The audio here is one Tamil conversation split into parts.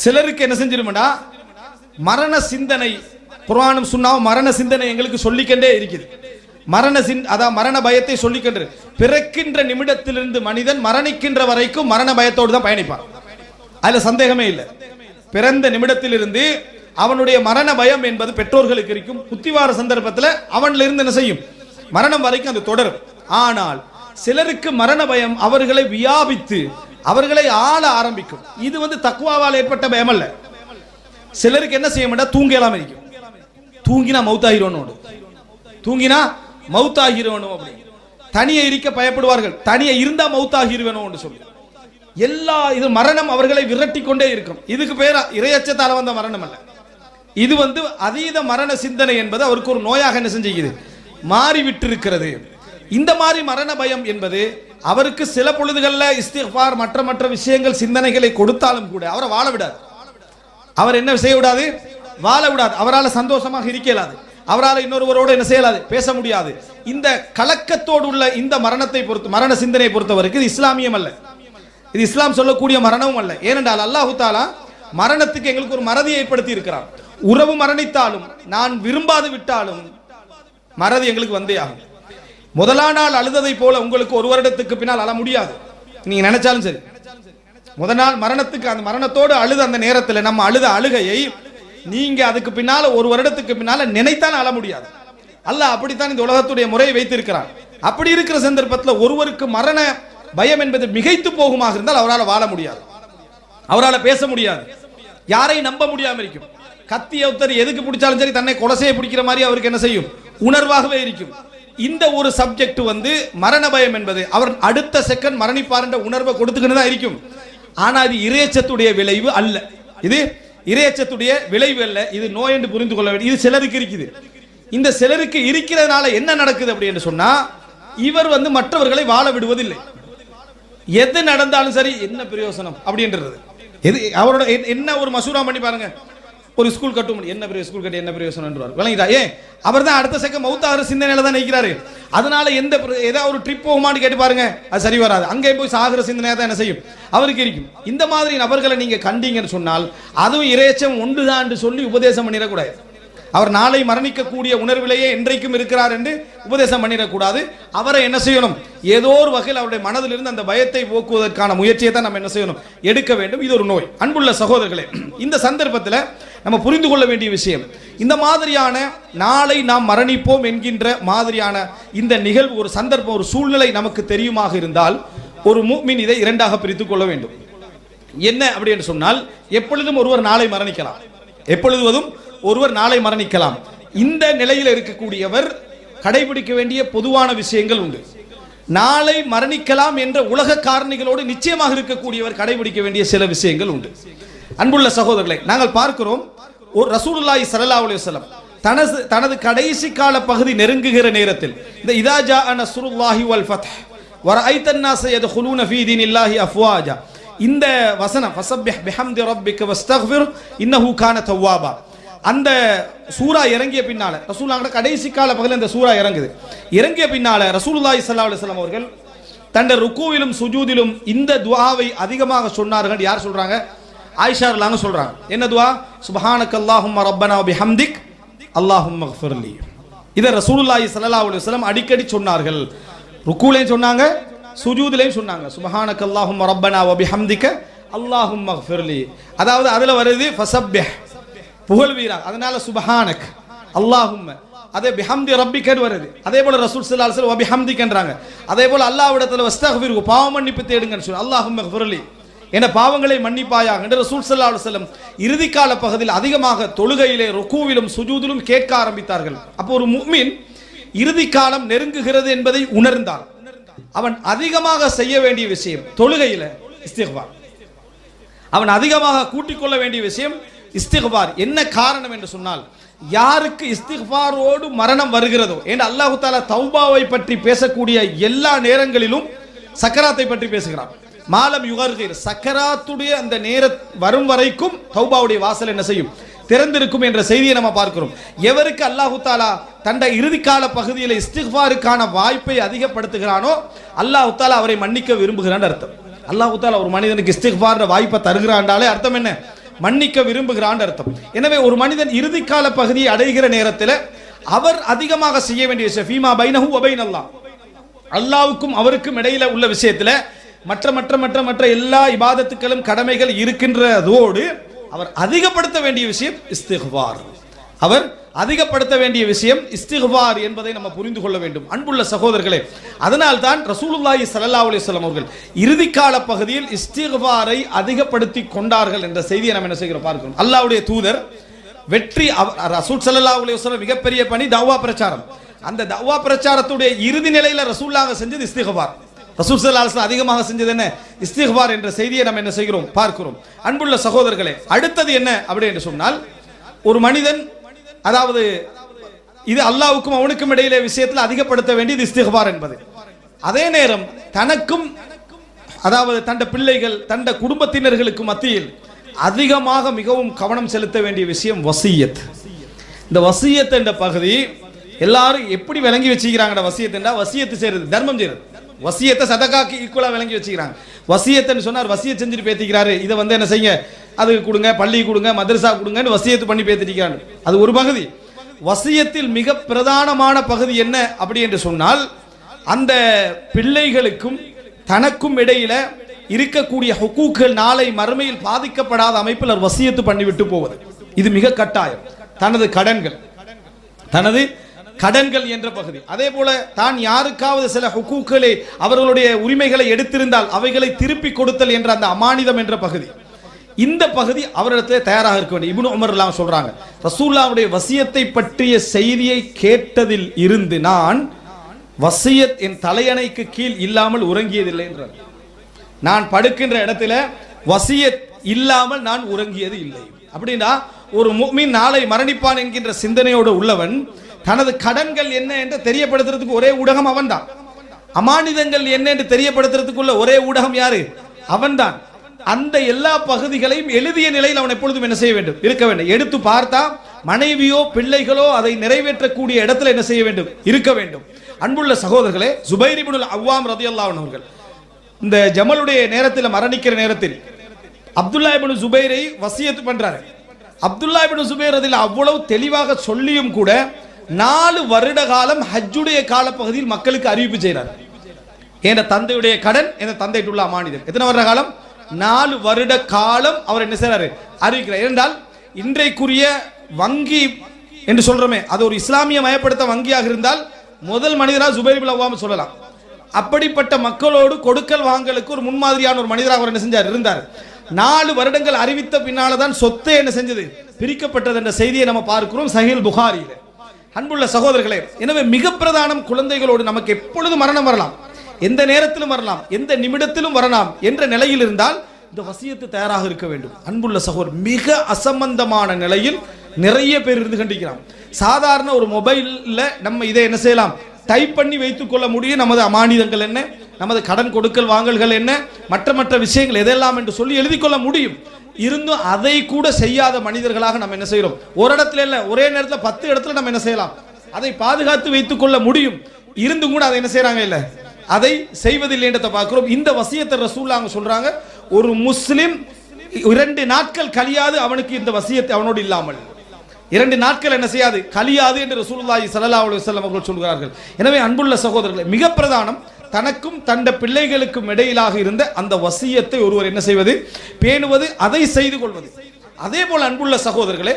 சிலருக்கு என்ன செஞ்சிருமடா மரண சிந்தனை புராணம் சுன்னாவும் மரண சிந்தனை எங்களுக்கு சொல்லிக்கண்டே இருக்குது. மரண சின் அதான் மரண பயத்தை சொல்லிக்கொண்டு பிறக்கின்ற நிமிடத்திலிருந்து மனிதன் மரணிக்கின்ற வரைக்கும் மரண பயத்தோடு தான் பயணிப்பான். அதுல சந்தேகமே இல்லை. பிறந்த நிமிடத்திலிருந்து அவனுடைய மரண பயம் என்பது பெற்றோர்களுக்கு இருக்கும். புத்திவார சந்தர்ப்பத்தில் அவன்ல இருந்து என்ன செய்யும்? மரணம் வரைக்கும் அது தொடரும். ஆனால் சிலருக்கு மரண பயம் அவர்களை வியாபித்து அவர்களை ஆள ஆரம்பிக்கும். இது வந்து தக்குவாவால் ஏற்பட்ட பயம் அல்ல. சிலருக்கு என்ன செய்ய மாட்டா தூங்கலாம் இருக்கும் தூங்கினா மௌத்தாகிரோனோடு தூங்கினா மௌத்தாகிரோனும் அப்படி தனியை இருக்க பயப்படுவார்கள். தனியை இருந்தா மௌத்தாகிருவேனோன்னு சொல்லி. எல்லா இது மரணம் அவர்களை விரட்டி கொண்டே இருக்கும். இதுக்கு பேர் இரையச்சத்தால வந்த மரணம் அல்ல. இது வந்து அதீத மரண சிந்தனை என்பது அவருக்கு ஒரு நோயாக என்ன செஞ்சுக்குது மாறி விட்டிருக்கிறது இந்த மாதிரி மரண பயம் என்பது அவருக்கு சில பொழுதுகளில் இஸ்திஃபார் மற்ற மற்ற விஷயங்கள் சிந்தனைகளை கொடுத்தாலும் கூட அவரை வாழ விடாது. அவர் என்ன செய்ய விடாது? வாழ விடாது. அவரால் சந்தோஷமாக இருக்க இயலாது. அவரால் இன்னொருவரோடு என்ன செய்யலாது பேச முடியாது. இந்த கலக்கத்தோடு உள்ள இந்த மரணத்தை பொறுத்து மரண சிந்தனையை பொறுத்தவரைக்கு இது இஸ்லாமியம் அல்ல. இது இஸ்லாம் சொல்லக்கூடிய மரணமும் அல்ல. ஏனென்றால் அல்லாஹு தாலா மரணத்துக்கு எங்களுக்கு ஒரு மறதியை ஏற்படுத்தி இருக்கிறான். உறவு மரணித்தாலும் நான் விரும்பாது விட்டாலும் மறதி எங்களுக்கு வந்தே ஆகும். முதலா நாள் அழுததை போல உங்களுக்கு ஒரு வருடத்துக்கு பின்னால் அழ முடியாது. நீங்க நினைச்சாலும் சரி. முதல் நாள் மரணத்துக்கு அந்த மரணத்தோடு அழுத அந்த நேரத்தில் நம்ம அழுத அழுகையை நீங்க அதுக்கு பின்னால ஒரு வருடத்துக்கு பின்னால நினைத்தான் அழ முடியாது. அல்ல அப்படித்தான் இந்த உலகத்துடைய முறையை வைத்திருக்கிறான். அப்படி இருக்கிற சந்தர்ப்பத்தில் ஒருவருக்கு மரண பயம் என்பது மிகைத்து போகுமாக இருந்தால் அவரால் வாழ முடியாது. அவரால் பேச முடியாது. யாரையும் நம்ப முடியாம இருக்கும். கத்தி ஒருத்தர் எதுக்கு பிடிச்சாலும் சரி தன்னை கொலசையை பிடிக்கிற மாதிரி அவருக்கு என்ன செய்யும்? உணர்வாகவே இருக்கும். இந்த ஒரு சப்ஜெக்ட் வந்து மரண பயம் என்பது. அவர் அடுத்த செகண்ட் மரணிப்பார் என்ற உணர்வை கொடுத்துக்கிட்டு தான் இருக்கும். ஆனால் இது இறையச்சத்துடைய விளைவு அல்ல. இது இறையச்சத்துடைய விளைவு அல்ல. இது நோய் என்று புரிந்து கொள்ள வேண்டும் இது சிலருக்கு இருக்குது. இந்த சிலருக்கு இருக்கிறதுனால என்ன நடக்குது அப்படி என்று சொன்னா இவர் வந்து மற்றவர்களை வாழ விடுவதில்லை. எது நடந்தாலும் சரி என்ன பிரயோசனம்? அப்படின்றது. எது அவரோட என்ன ஒரு மசூரா பண்ணி பாருங்க. ஒரு ஸ்கூல் கட்டும் என்ன பெரிய ஸ்கூல் கட்டி என்ன யோசனை விளங்கிட்டா ஏன் அவர் தான் அடுத்த செக்க மௌத்தாரு சிந்தனையில தான் நிற்கிறாரு. அதனால எந்த ஏதாவது ஒரு ட்ரிப் போகுமான்னு கேட்டு பாருங்க. அது சரி வராது. அங்கே போய் சாகிற சிந்தனையாக தான் என்ன செய்யும்? அவருக்கு இருக்கும். இந்த மாதிரி நபர்களை நீங்க கண்டீங்கன்னு சொன்னால் அதுவும் இறைச்சம் ஒன்றுதான் என்று சொல்லி உபதேசம் பண்ணிடக்கூடாது. அவர் நாளை மரணிக்கக்கூடிய உணர்விலேயே என்றைக்கும் இருக்கிறார் என்று உபதேசம் பண்ணிடக்கூடாது. அவரை என்ன செய்யணும்? ஏதோ ஒரு வகையில் அவருடைய மனதிலிருந்து அந்த பயத்தை போக்குவதற்கான முயற்சியை தான் நம்ம என்ன செய்யணும்? எடுக்க வேண்டும். இது ஒரு நோய். அன்புள்ள சகோதரர்களே இந்த சந்தர்ப்பத்தில் நம்ம புரிந்து கொள்ள வேண்டிய விஷயம் இந்த மாதிரியான நாளை நாம் மரணிப்போம் என்கின்ற மாதிரியான இந்த நிகழ்வு ஒரு சந்தர்ப்பம் ஒரு சூழ்நிலை நமக்கு தெரியுமாக இருந்தால் ஒரு மூமின் இதை இரண்டாக பிரித்துக் கொள்ள வேண்டும். என்ன அப்படி என்று சொன்னால் எப்பொழுதும் ஒருவர் நாளை மரணிக்கலாம். எப்பொழுதுவதும் ஒருவர் நாளை மரணிக்கலாம். இந்த நிலையில் இருக்கக்கூடியவர் கடைபிடிக்க வேண்டிய பொதுவான விஷயங்கள் உண்டு. நாளை மரணிக்கலாம் என்ற உலக காரணிகளோடு நிச்சயமாக இருக்கக்கூடியவர் கடைபிடிக்க வேண்டிய சில விஷயங்கள் உண்டு. அன்புள்ள சகோதரர்களை நாங்கள் பார்க்கிறோம் ஒரு ரசூலுல்லாஹி சல்லா அலுவலம் தனது தனது கடைசி கால பகுதி நெருங்குகிற நேரத்தில் இந்த இதாஜா அன சுருல்லாஹி வல் ஃபத் வர ஐத்தன்னாச எது ஹுலூன ஃபீதின் இல்லாஹி அஃப்வாஜா இந்த வசனம் ஃபஸப்பிஹ் பிஹம்தி ரப்பிக வஸ்தக்ஃபிர் இன்னஹு கான தவ்வாபா அந்த சூரா இறங்கிய பின்னால ரசூலுல்லாஹ் கடைசி கால பகல இந்த சூரா இறங்குது. இறங்கிய பின்னால ரசூலுல்லாஹி ஸல்லல்லாஹு அலைஹி வஸல்லம் அவர்கள் தண்ட ருக்குவிலும் சுஜூதிலும் இந்த துவாவை அதிகமாக சொன்னார்கள் யார் சொல்றாங்க? ஆயிஷா ரலாங்க சொல்றாங்க. என்ன துவா சுபஹானக் அல்லாஹும்ம ரப்பனா வ பிஹம்திக் அல்லாஹும்ம ஃபிர்லி இதை ரசூலுல்லாஹி ஸல்லல்லாஹு அலைஹி வஸல்லம் அடிக்கடி சொன்னார்கள். ருக்குலையும் சொன்னாங்க சுஜூதிலையும் சொன்னாங்க சுபஹானக் அல்லாஹும்ம ரப்பனா வபி ஹம்திக்க அல்லாஹும் மஃபிர்லி அதாவது அதில் வருது ஃபஸப்பிஹ் புகழ்வீரா. அதனால சுபஹானக் அல்லாஹும் அதே பிஹம்தி ரப்பிக்கன்னு வருது. அதே போல ரசூல் ஸல்லல்லாஹு அலைஹி வஸல்லம் பிஹம்திக்கன்றாங்க அதே போல அல்லாஹ்விடத்துல வஸ்தக்ஃபிரு பாவ மன்னிப்பு தேடுங்கன்னு சொல்லி அல்லாஹும் மஃபிர்லி என பாவங்களை மன்னிப்பாயாக. என்று ரசூல் சல்லா அலுவலம் வஸல்லம் இறுதிக்கால பகுதியில் அதிகமாக தொழுகையிலே ருக்குவிலும் சுஜூதிலும் கேட்க ஆரம்பித்தார்கள். அப்போ ஒரு முக்மின் இறுதி காலம் நெருங்குகிறது என்பதை உணர்ந்தார். அவன் அதிகமாக செய்ய வேண்டிய விஷயம் தொழுகையில் இஸ்திக்பார் அவன் அதிகமாக கூட்டிக் கொள்ள வேண்டிய விஷயம் இஸ்திக்பார் என்ன காரணம் என்று சொன்னால் யாருக்கு இஸ்திக்பாரோடு மரணம் வருகிறதோ ஏன் அல்லாஹு தாலா தௌபாவை பற்றி பேசக்கூடிய எல்லா நேரங்களிலும் சக்கராத்தை பற்றி பேசுகிறான். மாலம் யுகர்கீர் சக்கராத்துடைய அந்த நேர வரும் வரைக்கும் தௌபாவுடைய வாசல் என்ன செய்யும்? திறந்திருக்கும் என்ற செய்தியை நம்ம பார்க்கிறோம். எவருக்கு அல்லாஹு தாலா தண்ட இறுதிக்கால பகுதியில் இஸ்திஃபாருக்கான வாய்ப்பை அதிகப்படுத்துகிறானோ அல்லாஹு தாலா அவரை மன்னிக்க விரும்புகிறான் அர்த்தம். அல்லாஹு தாலா ஒரு மனிதனுக்கு இஸ்திக்பார் வாய்ப்பை தருகிறான்டாலே அர்த்தம் என்ன? மன்னிக்க விரும்புகிறான் அர்த்தம். எனவே ஒரு மனிதன் இறுதிக்கால பகுதியை அடைகிற நேரத்தில் அவர் அதிகமாக செய்ய வேண்டிய விஷயம் ஃபீமா பைனஹு வபைன் அல்லாஹ் அல்லாவுக்கும் அவருக்கும் இடையில உள்ள விஷயத்தில் மற்ற மற்ற மற்ற மற்ற எல்லா இபாதத்துக்களும் கடமைகள் இருக்கின்றதோடு அவர் அதிகப்படுத்த வேண்டிய விஷயம் இஸ்திக்பார் அவர் அதிகப்படுத்த வேண்டிய விஷயம் இஸ்திக்பார் என்பதை நம்ம புரிந்து கொள்ள வேண்டும். அன்புள்ள சகோதரர்களே அதனால் தான் ரசூலுல்லாஹி சல்லா அலிஸ்லாம் அவர்கள் இறுதிக்கால பகுதியில் இஸ்திக்பாரை அதிகப்படுத்தி கொண்டார்கள் என்ற செய்தியை நம்ம என்ன செய்கிறோம்? பார்க்கிறோம். அல்லாஹ்வுடைய தூதர் வெற்றி ரசூல் சல்லா அலிஸ்லாம் மிகப்பெரிய பணி தவ்வா பிரச்சாரம். அந்த தவ்வா பிரச்சாரத்துடைய இறுதி நிலையில ரசூல்லாக செஞ்சது இஸ்திகுவார் ரசூல் ஸல்லல்லாஹு அதிகமாக செஞ்சது என்ன? இஸ்திக்பார் என்ற செய்தியை நம்ம என்ன செய்கிறோம்? பார்க்கிறோம். அன்புள்ள சகோதரர்களே அடுத்தது என்ன அப்படி என்று சொன்னால் ஒரு மனிதன் அதாவது இது அல்லாவுக்கும் அவனுக்கும் இடையிலே விஷயத்தில் அதிகப்படுத்த வேண்டியது இஸ்திக்பார் என்பது. அதே நேரம் தனக்கும் அதாவது தண்ட பிள்ளைகள் தண்ட குடும்பத்தினர்களுக்கு மத்தியில் அதிகமாக மிகவும் கவனம் செலுத்த வேண்டிய விஷயம் வசியத். இந்த வசியத் என்ற பகுதி எல்லாரும் எப்படி விளங்கி வச்சுக்கிறாங்க வசியத் என்றா வசியத்து செய்யறது தர்மம் செய்யறது வசியத்தை சதகாக்கு ஈக்குவலாக விளங்கி வச்சுக்கிறாங்க. வசியத்தைன்னு சொன்னார் வசியத் செஞ்சுட்டு பேத்திக்கிறாரு. இதை வந்து என்ன செய்யுங்க? அது கொடுங்க பள்ளி கொடுங்க மதரசா கொடுங்கன்னு வசியத்து பண்ணி பேத்திக்கிறாங்க அது ஒரு பகுதி. வசியத்தில் மிக பிரதானமான பகுதி என்ன அப்படி என்று சொன்னால் அந்த பிள்ளைகளுக்கும் தனக்கும் இடையில இருக்கக்கூடிய ஹுக்கூக்கள் நாளை மறுமையில் பாதிக்கப்படாத அமைப்பில் அவர் வசியத்து பண்ணிவிட்டு போவது. இது மிக கட்டாயம். தனது கடன்கள். தனது கடன்கள் என்ற பகுதி. அதே போல தான் யாருக்காவது சில ஹுக்கூக்களை அவர்களுடைய உரிமைகளை எடுத்திருந்தால் அவைகளை திருப்பி கொடுத்தல் என்ற அந்த அமானிதம் என்ற பகுதி. இந்த பகுதி அவரிடத்தில் தயாராக இருக்க வேண்டும். இபுன் உமர் எல்லாம் சொல்றாங்க ரசூல்லாவுடைய வசியத்தை பற்றிய செய்தியை கேட்டதில் இருந்து நான் வசியத் என் தலையணைக்கு கீழ் இல்லாமல் உறங்கியதில்லை என்றார். நான் படுக்கின்ற இடத்துல வசியத் இல்லாமல் நான் உறங்கியது இல்லை. அப்படின்னா ஒரு முஃமின் நாளை மரணிப்பான் என்கின்ற சிந்தனையோடு உள்ளவன் தனது கடன்கள் என்ன என்று தெரியப்படுத்துறதுக்கு ஒரே ஊடகம் அவன்தான். அமானிதங்கள் என்ன என்று தெரியப்படுத்துறதுக்குள்ள ஒரே ஊடகம் யாரு? அவன்தான். அந்த எல்லா பகுதிகளையும் எழுதிய நிலையில் அவன் எப்பொழுதும் என்ன செய்ய வேண்டும்? இருக்க வேண்டும். எடுத்து பார்த்தா மனைவியோ பிள்ளைகளோ அதை நிறைவேற்றக்கூடிய இடத்துல என்ன செய்ய வேண்டும்? இருக்க வேண்டும். அன்புள்ள சகோதரர்களே சுபைரிபுல் அவ்வாம் ரதியல்லாவன் அவர்கள் இந்த ஜமலுடைய நேரத்தில் மரணிக்கிற நேரத்தில் அப்துல்லா சுபைரை வசியத்து பண்றாரு. அப்துல்லா இப்னு சுபேர் அதில் அவ்வளவு தெளிவாக சொல்லியும் கூட நாலு வருட காலம் ஹஜ்ஜுடைய காலப்பகுதியில் மக்களுக்கு அறிவிப்பு செய்கிறார். என் தந்தையுடைய கடன் என் தந்தையிட்டு உள்ள எத்தனை வருட காலம்? நாலு வருட காலம் அவர் என்ன செய்கிறாரு அறிவிக்கிறார். என்றால் இன்றைக்குரிய வங்கி என்று சொல்றோமே அது ஒரு இஸ்லாமிய மயப்படுத்த வங்கியாக இருந்தால் முதல் மனிதராக ஜுபைர் பின் சொல்லலாம். அப்படிப்பட்ட மக்களோடு கொடுக்கல் வாங்கலுக்கு ஒரு முன்மாதிரியான ஒரு மனிதராக அவர் என்ன செஞ்சார்? இருந்தார். நாலு வருடங்கள் அறிவித்த பின்னால தான் சொத்தை என்ன செஞ்சது? பிரிக்கப்பட்டது என்ற செய்தியை நம்ம பார்க்கிறோம் சஹில் புகாரியில். அன்புள்ள சகோதரர்களே எனவே மிக பிரதானம் குழந்தைகளோடு நமக்கு எப்பொழுது மரணம் வரலாம்? எந்த நேரத்திலும் வரலாம்? எந்த நிமிடத்திலும் வரலாம்? என்ற நிலையில் இருந்தால் இந்த வசியத்து தயாராக இருக்க வேண்டும். அன்புள்ள சகோதரர் மிக அசம்பந்தமான நிலையில் நிறைய பேர் இருந்து கண்டிக்கிறான். சாதாரண ஒரு மொபைலில் நம்ம இதை என்ன செய்யலாம்? டைப் பண்ணி வைத்துக் கொள்ள முடியும். நமது அமானிதங்கள் என்ன? நமது கடன் கொடுக்கல் வாங்கல்கள் என்ன? மற்ற மற்ற விஷயங்கள் எதெல்லாம் என்று சொல்லி எழுதி கொள்ள முடியும். இருந்தும் அதை கூட செய்யாத மனிதர்களாக நம்ம என்ன செய்கிறோம்? ஒரு இடத்துல இல்லை ஒரே நேரத்தில் பத்து இடத்துல நம்ம என்ன செய்யலாம்? அதை பாதுகாத்து வைத்துக் கொள்ள முடியும். இருந்தும் கூட அதை என்ன செய்யறாங்க இல்லை? அதை செய்வதில்லை என்றதை பார்க்கிறோம். இந்த வசியத்தை ரசூல்லா அவங்க சொல்றாங்க ஒரு முஸ்லிம் இரண்டு நாட்கள் கழியாது அவனுக்கு இந்த வசியத்தை அவனோடு இல்லாமல். இரண்டு நாட்கள் என்ன செய்யாது? கழியாது என்று ரசூலுல்லாஹி சல்லா அலுவலம் அவர்கள் சொல்கிறார்கள். எனவே அன்புள்ள சகோதரர்களை மிக பிரதானம் தனக்கும் தண்ட பிள்ளைகளுக்கும் இடையிலாக இருந்த அந்த வசியத்தை ஒருவர் என்ன செய்வது? பேணுவது அதை செய்து கொள்வது. அதே போல் அன்புள்ள சகோதரர்களே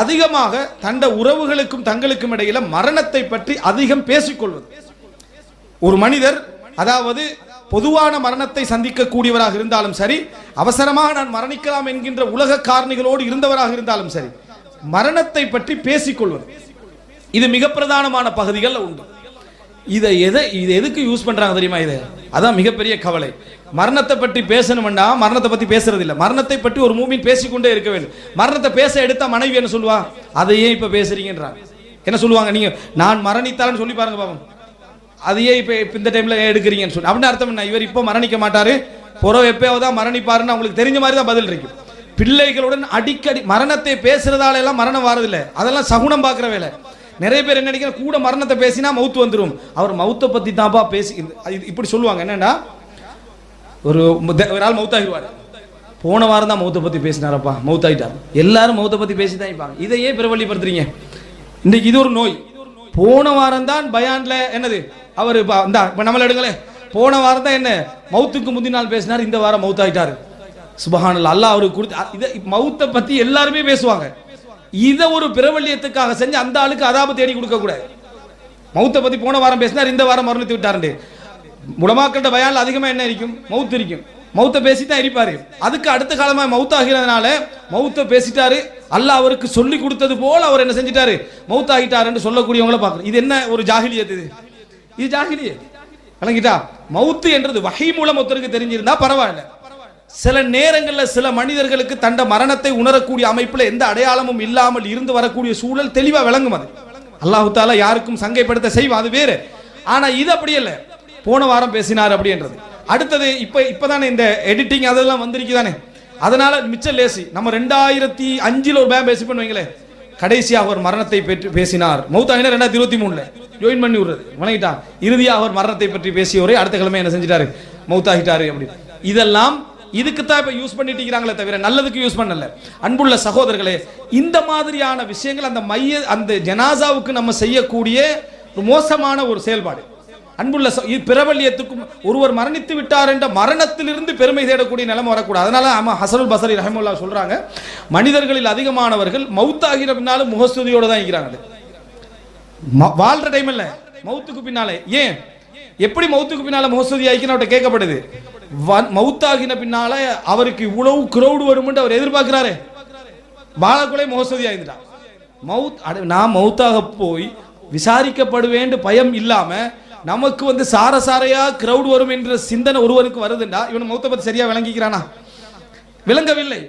அதிகமாக தண்ட உறவுகளுக்கும் தங்களுக்கும் இடையில மரணத்தை பற்றி அதிகம் பேசிக்கொள்வது. ஒரு மனிதர் அதாவது பொதுவான மரணத்தை சந்திக்கக்கூடியவராக இருந்தாலும் சரி அவசரமாக நான் மரணிக்கலாம் என்கின்ற உலக காரணிகளோடு இருந்தவராக இருந்தாலும் சரி மரணத்தை பற்றி பேசிக்கொள்வது. இது மிக பிரதானமான பகுதிகள் உண்டு. இதை எதை இது எதுக்கு யூஸ் பண்றாங்க தெரியுமா இது? அதான் மிகப்பெரிய கவலை. மரணத்தை பற்றி பேசணும்னா மரணத்தை பற்றி பேசுறது இல்லை மரணத்தை பற்றி ஒரு மூமின் பேசிக்கொண்டே இருக்க வேண்டும். மரணத்தை பேச எடுத்தா மனைவி என்ன சொல்லுவா? அதை ஏன் இப்போ பேசுறீங்கன்றாங்க என்ன சொல்லுவாங்க? நீங்க நான் மரணித்தாலும் சொல்லி பாருங்க பாவம். அதையே இப்போ இப்போ இந்த டைம்ல எடுக்கிறீங்கன்னு சொல்லி. அப்படின்னு அர்த்தம் என்ன? இவர் இப்போ மரணிக்க மாட்டாரு. புறம் எப்பயாவது தான் மரணிப்பாருன்னு அவங்களுக்கு தெரிஞ்ச மாதிரி தான் பதில் இருக்கு. பிள்ளைகளுடன் அடிக்கடி மரணத்தை பேசுறதால எல்லாம் மரணம் வாரதில்லை. அதெல்லாம் சகுனம் பார்க்குற வேலை. நிறைய பேர் என்ன நினைக்கிற கூட மரணத்தை பேசினா மவுத்து வந்துடும் அவர் மவுத்தை பத்தி தான்ப்பா பேசி இது- இப்படி சொல்லுவாங்க. என்னன்னா ஒரு ஒரு ஆள் மவுத்தாகிடுவார் போன வாரம் தான் மௌத்தை பத்தி பேசினாரப்பா. மௌத்தாயிட்டார் எல்லாரும் மௌத்தை பத்தி பேசி தான் இருப்பாங்க. இதையே பிரபலிப்படுத்துறீங்க? இன்னைக்கு இது ஒரு நோய். போன வாரம் தான் பயான்ல என்னது? அவர் இந்த இப்ப நம்மள எடுங்களேன் போன வாரம் தான் என்ன? மௌத்துக்கு முந்தின நாள் பேசினார் இந்த வாரம் மௌத்தாயிட்டாரு சுபஹானல் அல்லாஹ் அவருக்கு கொடுத்து இதை மௌத்தை பத்தி எல்லாருமே பேசுவாங்க. இதை ஒரு பிரபல்யத்துக்காக செஞ்சு அந்த ஆளுக்கு அதாபு தேடி கொடுக்க கூடாது. மௌத்தை பத்தி போன வாரம் பேசினார் இந்த வாரம் மரணத்து விட்டாரு உலமாக்கள்கிட்ட பயால் அதிகமா என்ன இருக்கும் மவுத் இருக்கும் மௌத்தை பேசி தான் இருப்பாரு. அதுக்கு அடுத்த காலமா மவுத் ஆகிறதுனால மௌத்தை பேசிட்டாரு. அல்ல அவருக்கு சொல்லி கொடுத்தது போல அவர் என்ன செஞ்சிட்டாரு? மௌத் ஆகிட்டாருன்னு சொல்லக்கூடியவங்கள பார்க்கணும். இது என்ன ஒரு ஜாகிலியத் இது? இது ஜாகிலியத். விளங்கிட்டா? மௌத்து என்றது வகை மூலம் ஒருத்தருக்கு தெரிஞ்சிருந்தா பரவாயில்ல. சில நேரங்களில் சில மனிதர்களுக்கு தண்ட மரணத்தை உணரக்கூடிய அமைப்பில் எந்த அடையாளமும் இல்லாமல் இருந்து வரக்கூடிய சூழல் தெளிவாக விளங்கும் அது. அல்லாஹு தாலா யாருக்கும் சங்கைப்படுத்த செய்வோம் அது வேறு. ஆனால் இது அப்படி இல்லை. போன வாரம் பேசினார் அப்படின்றது. அடுத்தது இப்போ இப்போதானே இந்த எடிட்டிங் அதெல்லாம் வந்திருக்குதானே அதனால மிச்சம் லேசி நம்ம ரெண்டாயிரத்தி அஞ்சில் ஒரு பேம் பேசி பண்ணுவீங்களே கடைசியாக அவர் மரணத்தை பற்றி பேசினார். மௌத்தாகினா ரெண்டாயிரத்தி இருபத்தி மூணுல. ஜாயின் பண்ணி விடுறது. வணங்கிட்டான். இறுதியாக அவர் மரணத்தை பற்றி பேசியவரே அடுத்த கிழமை என்ன செஞ்சிட்டாரு? மௌத்தாகிட்டாரு அப்படின்னு. இதெல்லாம் இதுக்கு தான் இப்போ யூஸ் பண்ணிட்டு இருக்கிறாங்களே தவிர நல்லதுக்கு யூஸ் பண்ணல. அன்புள்ள சகோதரர்களே இந்த மாதிரியான விஷயங்கள் அந்த மைய அந்த ஜனாசாவுக்கு நம்ம செய்யக்கூடிய ஒரு மோசமான ஒரு செயல்பாடு. அன்புள்ள பிரபல்யத்துக்கும் ஒருவர் மரணித்து விட்டார் என்ற மரணத்திலிருந்து பெருமை தேடக்கூடிய நிலைமை வரக்கூடாது. அதனால ஆமா ஹசனுல் பசரி ரஹமுல்லா சொல்றாங்க மனிதர்களில் அதிகமானவர்கள் மவுத்தாகிற பின்னாலும் முகஸ்துதியோடு தான் இருக்கிறாங்க வாழ்ற டைம் இல்ல மௌத்துக்கு பின்னாலே. ஏன்? எப்படி மௌத்துக்கு பின்னால முகஸ்துதி ஆகிக்கணும் அவர்கிட்ட கேட்கப்படுது. மவுத்தாகின மௌத்தாகின பின்னால அவருக்கு இவ்வளவு கிரௌடு வரும்னு அவர் எதிர்பார்க்கிறாரு. வாழக்குள்ளே மோசதி ஆகிட்டான் மவுத் நான் மௌத்தாக போய் விசாரிக்கப்படுவேண்டு பயம் இல்லாம நமக்கு வந்து சார சாரையா கிரௌட் வரும் என்ற சிந்தனை ஒருவருக்கு வருதுண்டா இவன் மௌத்த பத்தி சரியா விளங்கிக்கிறானா? விளங்கவில்லை.